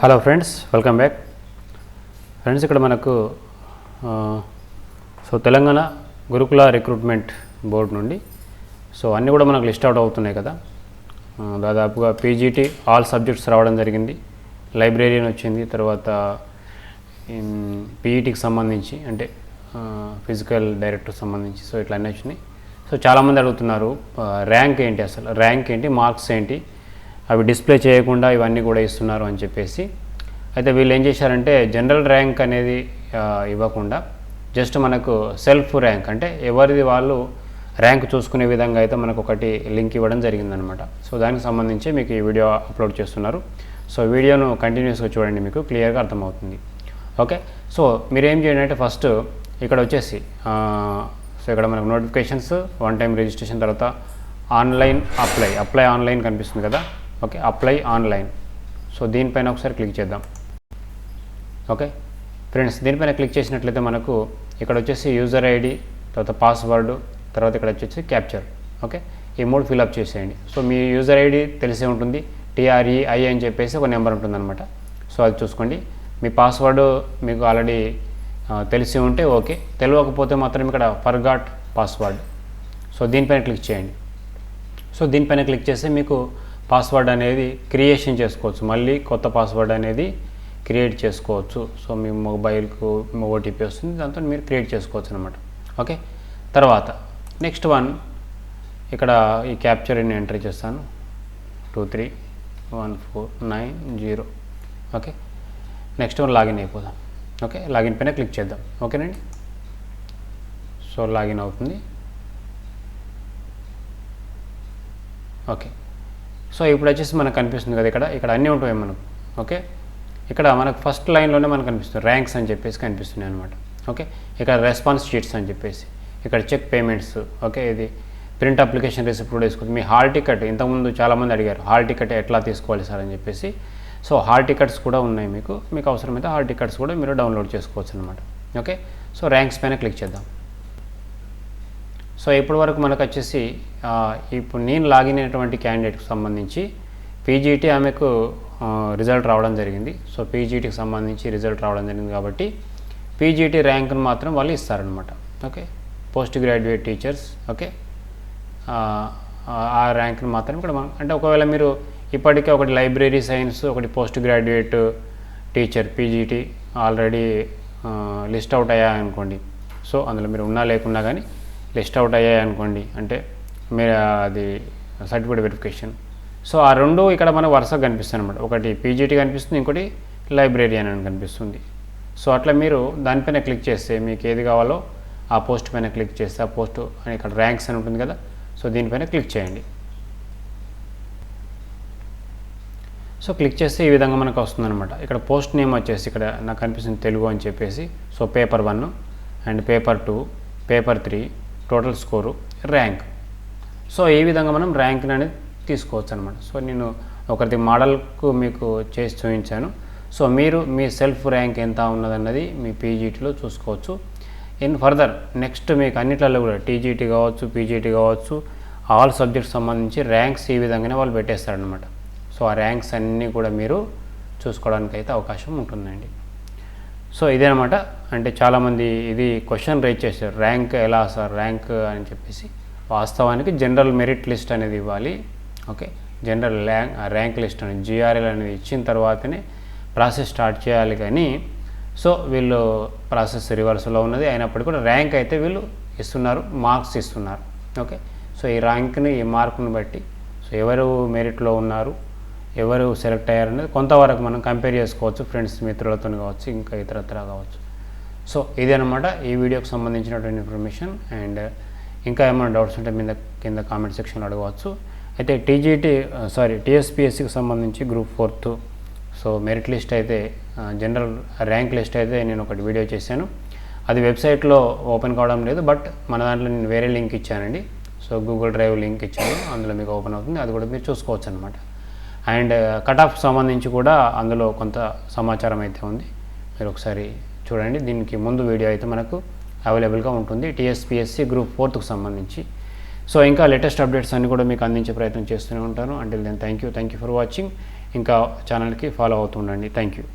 Hello friends welcome back. Friends ఇక్కడ మనకు so Telangana గురుకుల రిక్రూట్మెంట్ బోర్డు నుండి సో అన్నీ కూడా మనకు లిస్ట్ అవుట్ అవుతున్నాయి కదా. దాదాపుగా పీజీటీ ఆల్ సబ్జెక్ట్స్ రావడం జరిగింది. లైబ్రేరియన్ వచ్చింది తర్వాత పీఈటీకి సంబంధించి అంటే ఫిజికల్ డైరెక్టర్ సంబంధించి సో ఇట్లా అన్నీ వచ్చినాయి. సో చాలామంది అడుగుతున్నారు ర్యాంక్ ఏంటి అసలు? ర్యాంక్ ఏంటి? మార్క్స్ ఏంటి? అవి డిస్ప్లే చేయకుండా ఇవన్నీ కూడా ఇస్తున్నారు అని చెప్పేసి. అయితే వీళ్ళు ఏం చేశారంటే జనరల్ ర్యాంక్ అనేది ఇవ్వకుండా జస్ట్ మనకు సెల్ఫ్ ర్యాంక్ అంటే ఎవరిది వాళ్ళు ర్యాంక్ చూసుకునే విధంగా అయితే మనకు ఒకటి లింక్ ఇవ్వడం జరిగిందనమాట. సో దానికి సంబంధించి మీకు ఈ వీడియో అప్లోడ్ చేస్తున్నారు. సో వీడియోను కంటిన్యూస్గా చూడండి మీకు క్లియర్గా అర్థమవుతుంది. ఓకే? సో మీరేం చేయండి అంటే ఫస్ట్ ఇక్కడ వచ్చేసి సో ఇక్కడ మనకు నోటిఫికేషన్స్ వన్ టైం రిజిస్ట్రేషన్ తర్వాత ఆన్లైన్ అప్లై అప్లై ఆన్లైన్ కనిపిస్తుంది కదా? ఓకే అప్లై ఆన్లైన్ సో దీనిపైన ఒకసారి క్లిక్ చేద్దాం. ఓకే ఫ్రెండ్స్ దీనిపైన క్లిక్ చేసినట్లయితే మనకు ఇక్కడ వచ్చేసి యూజర్ ఐడి తర్వాత పాస్వర్డ్ తర్వాత ఇక్కడ వచ్చేసి క్యాప్చర్ ఓకే ఈ మూడు ఫిల్అప్ చేసేయండి. సో మీ యూజర్ ఐడి తెలిసే ఉంటుంది టీఆర్ఈఐ అని చెప్పేసి ఒక నెంబర్ ఉంటుందన్నమాట. సో అది చూసుకోండి. మీ పాస్వర్డ్ మీకు ఆల్రెడీ తెలిసి ఉంటే ఓకే. తెలియకపోతే మాత్రం ఇక్కడ ఫర్గాట్ పాస్వర్డ్ సో దీనిపైన క్లిక్ చేయండి. సో దీనిపైన క్లిక్ చేస్తే మీకు పాస్వర్డ్ అనేది క్రియేషన్ చేసుకోవచ్చు. మళ్ళీ కొత్త పాస్వర్డ్ అనేది క్రియేట్ చేసుకోవచ్చు. సో మీ మొబైల్కు ఓటీపీ వస్తుంది. దాంతో మీరు క్రియేట్ చేసుకోవచ్చు అనమాట ఓకే? తర్వాత నెక్స్ట్ వన్ ఇక్కడ ఈ క్యాప్చర్ నేను ఎంటర్ చేస్తాను. Two three one four nine zero okay? Next one login అయిపోదాం. ఓకే? లాగిన్ పైన క్లిక్ చేద్దాం. ఓకేనండి? సో లాగిన్ అవుతుంది. ఓకే. సో ఇప్పుడు వచ్చేసి మనకు కనిపిస్తుంది కదా ఇక్కడ ఇక్కడ అన్నీ ఉంటాయి మనకు ఓకే? ఇక్కడ మనకు ఫస్ట్ లైన్లోనే మనకు కనిపిస్తుంది ర్యాంక్స్ అని చెప్పేసి కనిపిస్తున్నాయి అనమాట ఓకే? ఇక్కడ రెస్పాన్స్ షీట్స్ అని చెప్పేసి ఇక్కడ చెక్ పేమెంట్స్ ఓకే? ఇది ప్రింట్ అప్లికేషన్ రిసిప్ట్ కూడా తీసుకోవచ్చు మీ హాల్ టికెట్ ఇంతకుముందు చాలామంది అడిగారు హాల్ టికెట్ ఎట్లా తీసుకోవాలి సార్ అని చెప్పేసి. సో హాల్ టికెట్స్ కూడా ఉన్నాయి మీకు మీకు అవసరమైతే హాల్ టికెట్స్ కూడా మీరు డౌన్లోడ్ చేసుకోవచ్చు అనమాట ఓకే? సో ర్యాంక్స్ పైన క్లిక్ చేద్దాం. సో ఇప్పటి వరకు మనకు వచ్చేసి ఇప్పుడు నేను లాగిన్ అయినటువంటి క్యాండిడేట్కి సంబంధించి పీజీటీ ఆమెకు రిజల్ట్ రావడం జరిగింది. సో పీజీటీకి సంబంధించి రిజల్ట్ రావడం జరిగింది కాబట్టి పీజీటీ ర్యాంక్ను మాత్రం వాళ్ళు ఇస్తారనమాట okay? Post graduate teachers okay? ఆ, ఆ ర్యాంక్ని మాత్రం ఇక్కడ మనం అంటే ఒకవేళ మీరు ఇప్పటికే ఒకటి లైబ్రరీ సైన్స్ ఒకటి post graduate teacher PGT already list out అయ్యాయనుకోండి. So అందులో మీరు ఉన్నా లేకున్నా కానీ లిస్ట్ అవుట్ అయ్యాయి అనుకోండి అంటే మీరు అది సర్టిఫికేట్ వెరిఫికేషన్. సో ఆ రెండు ఇక్కడ మనకు వరుసగా కనిపిస్తుంది అనమాట ఒకటి పీజీటీ కనిపిస్తుంది ఇంకోటి లైబ్రరీ అని కనిపిస్తుంది. సో అట్లా మీరు దానిపైన క్లిక్ చేస్తే మీకు ఏది కావాలో ఆ పోస్ట్ పైన క్లిక్ చేస్తే ఆ పోస్ట్ అని ఇక్కడ ర్యాంక్స్ అని ఉంటుంది కదా సో దీనిపైన క్లిక్ చేయండి. సో క్లిక్ చేస్తే ఈ విధంగా మనకు వస్తుందన్నమాట. ఇక్కడ పోస్ట్ నేమ్ వచ్చేసి ఇక్కడ నాకు కనిపిస్తుంది తెలుగు అని చెప్పేసి. So paper one and paper two paper three total score rank. So ఈ విధంగా మనం ర్యాంక్ అనేది తీసుకోవచ్చు అనమాట సో నేను ఒకరిది మోడల్కు మీకు చేసి చూపించాను. సో మీరు మీ సెల్ఫ్ ర్యాంక్ ఎంత ఉన్నదన్నది మీ పీజీటీలో చూసుకోవచ్చు. ఇన్ ఫర్దర్ నెక్స్ట్ మీకు అన్నిట్లలో కూడా టీజీటీ కావచ్చు పీజీటీ కావచ్చు ఆల్ సబ్జెక్ట్స్ సంబంధించి ర్యాంక్స్ ఈ విధంగానే వాళ్ళు పెట్టేస్తారనమాట సో ఆ ర్యాంక్స్ అన్నీ కూడా మీరు చూసుకోవడానికి అయితే అవకాశం ఉంటుందండి. సో ఇదేనమాట. అంటే చాలామంది ఇది క్వశ్చన్ రేజ్ చేశారు. ర్యాంక్ ఎలా సార్? ర్యాంక్ అని చెప్పేసి వాస్తవానికి జనరల్ మెరిట్ లిస్ట్ అనేది ఇవ్వాలి. Okay. General rank rank list అనేది జిఆర్ఎల్ అనేది ఇచ్చిన తర్వాతనే ప్రాసెస్ స్టార్ట్ చేయాలి కానీ సో వీళ్ళు ప్రాసెస్ రివర్స్లో ఉన్నది. అయినప్పటికీ కూడా ర్యాంక్ అయితే వీళ్ళు ఇస్తున్నారు మార్క్స్ ఇస్తున్నారు. ఓకే. సో ఈ ర్యాంక్ని ఈ మార్కుని బట్టి సో ఎవరు మెరిట్లో ఉన్నారు? ఎవరు సెలెక్ట్ అయ్యారనేది కొంతవరకు మనం కంపేర్ చేసుకోవచ్చు ఫ్రెండ్స్ మిత్రులతో కావచ్చు ఇంకా ఇతరత్ర కావచ్చు. సో ఇదనమాట ఈ వీడియోకి సంబంధించినటువంటి ఇన్ఫర్మేషన్ అండ్ ఇంకా ఏమైనా డౌట్స్ ఉంటే మీద కింద కామెంట్ సెక్షన్లో అడగవచ్చు. అయితే టీజీటీ సారీ టీఎస్పిఎస్సికి సంబంధించి group fourth so merit list అయితే జనరల్ ర్యాంక్ లిస్ట్ అయితే నేను ఒకటి వీడియో చేశాను. అది వెబ్సైట్లో ఓపెన్ కావడం లేదు బట్ మన దాంట్లో నేను వేరే లింక్ ఇచ్చానండి. సో గూగుల్ డ్రైవ్ లింక్ ఇచ్చాను. అందులో మీకు ఓపెన్ అవుతుంది. అది కూడా మీరు చూసుకోవచ్చు అనమాట అండ్ కట్ ఆఫ్ సంబంధించి కూడా అందులో కొంత సమాచారం అయితే ఉంది. మీరు ఒకసారి చూడండి. దీనికి ముందు వీడియో అయితే మనకు అవైలబుల్గా ఉంటుంది. టీఎస్పిఎస్సి గ్రూప్ ఫోర్త్కి సంబంధించి. సో ఇంకా లేటెస్ట్ అప్డేట్స్ అన్ని కూడా మీకు అందించే ప్రయత్నం చేస్తూనే ఉంటాను. అంటే then thank you thank you for watching ఇంకా ఛానల్కి ఫాలో అవుతుండండి థ్యాంక్ యూ